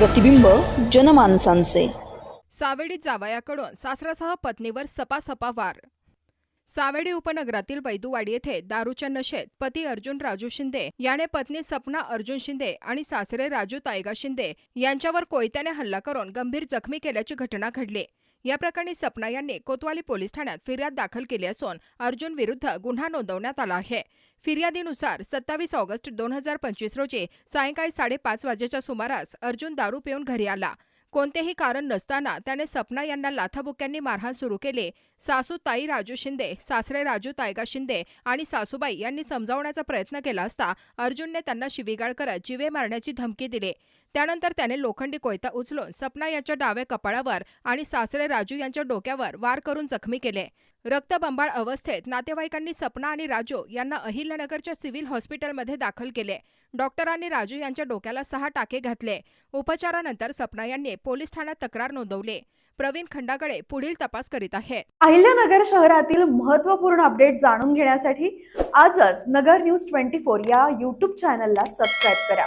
प्रतिबिंब जनमानसांचे. सावेडी जावयाकडून सासरासह पत्नीवर सपासपा वार. सावेडी उपनगरातील वैदुवाडी येथे दारूच्या नशेत पती अर्जुन राजू शिंदे याने पत्नी सपना अर्जुन शिंदे आणि सासरे राजू तायगा शिंदे यांच्यावर कोयत्याने हल्ला करून गंभीर जखमी केल्याची घटना घडली. या प्रकरणी सपना यांनी कोतवाली पोलीस ठाण्यात फिर्याद दाखल केली असून अर्जुन विरुद्ध गुन्हा नोंदवण्यात आला आहे. फिर्यादीनुसार सत्तावीस ऑगस्ट दोन हजार पंचवीस रोजी सायंकाळी साडेपाच वाजेच्या सुमारास अर्जुन दारू पिऊन घरी आला. कोणतेही कारण नसताना त्याने सपना यांना लाथाबुक्यांनी मारहाण सुरू केले. सासू ताई राजू शिंदे सासरे राजू तायगा शिंदे आणि सासूबाई यांनी समजावण्याचा प्रयत्न केला असता अर्जुनने त्यांना शिवीगाळ करत जिवे मारण्याची धमकी दिली. त्यानंतर त्याने लोखंडी कोयता उचलून सपना यांच्या डाव्या कपाळावर आणि सासरे राजू यांच्या डोक्यावर वार करून जखमी केले. रक्तबंबाळ अवस्थेत नातेवाईकांनी सपना आणि राजू यांना अहिल्यानगरच्या सिव्हिल हॉस्पिटलमध्ये दाखल केले. डॉक्टरांनी राजू यांच्या डोक्याला सहा टाके घातले. उपचारानंतर सपना यांनी पोलीस ठाण्यात तक्रार नोंदवली. प्रवीण खंडागळे पुढील तपास करीत आहे. अहिल्यानगर शहरातील महत्त्वपूर्ण अपडेट जाणून घेण्यासाठी आजच नगर न्यूज ट्वेंटी फोर या यूट्यूब चॅनलला सबस्क्राईब करा.